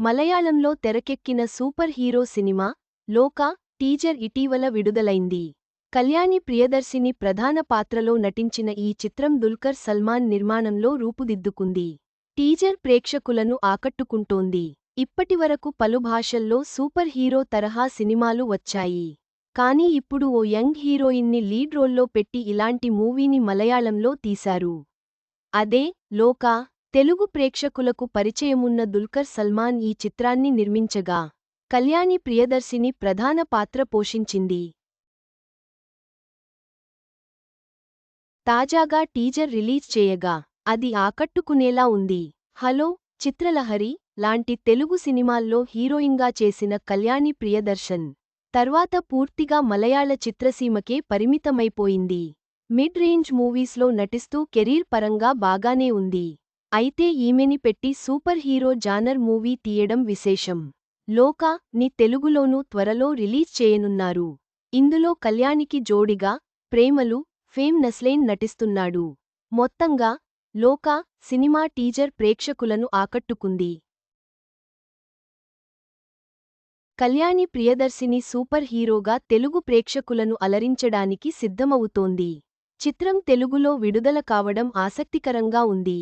మలయాళంలో తెరకెక్కిన super hero cinema Lokah teaser ఇటీవల విడుదలైంది. కళ్యాణి ప్రియదర్శిని ప్రధాన పాత్రలో నటించిన ఈ చిత్రం దుల్కర్ సల్మాన్ నిర్మాణంలో రూపుదిద్దుకుంది. టీజర్ ప్రేక్షకులను ఆకట్టుకుంటోంది. ఇప్పటివరకు పలు భాషల్లో సూపర్ హీరో తరహా సినిమాలు వచ్చాయి. కానీ ఇప్పుడు ఓ యంగ్ హీరోయిన్ని లీడ్ రోల్లో పెట్టి ఇలాంటి మూవీని మలయాళంలో తీశారు. అదే లోకా తెలుగు ప్రేక్షకులకు పరిచయమున్న దుల్కర్ సల్మాన్ ఈ చిత్రాన్ని నిర్మించగా కళ్యాణి ప్రియదర్శిని ప్రధాన పాత్ర పోషించింది. తాజాగా టీజర్ రిలీజ్ చేయగా అది ఆకట్టుకునేలా ఉంది. హలో చిత్రలహరి లాంటి తెలుగు సినిమాల్లో హీరోయిన్గా చేసిన కళ్యాణి ప్రియదర్శన్ తర్వాత పూర్తిగా మలయాళ చిత్రసీమకే పరిమితమైపోయింది. మిడ్ రేంజ్ మూవీస్లో నటిస్తూ కెరీర్ పరంగా బాగానే ఉంది. అయితే ఈమెని పెట్టి సూపర్ హీరో జానర్ మూవీ తీయడం విశేషం. లోకా ని తెలుగులోనూ త్వరలో రిలీజ్ చేయనున్నారు. ఇందులో కళ్యాణికి జోడిగా ప్రేమలు ఫేమ్ నస్లేన్ నటిస్తున్నాడు. మొత్తంగా లోకా సినిమా టీజర్ ప్రేక్షకులను ఆకట్టుకుంది. కళ్యాణి ప్రియదర్శిని సూపర్ హీరోగా తెలుగు ప్రేక్షకులను అలరించడానికి సిద్ధమవుతోంది. చిత్రం తెలుగులో విడుదల కావడం ఆసక్తికరంగా ఉంది.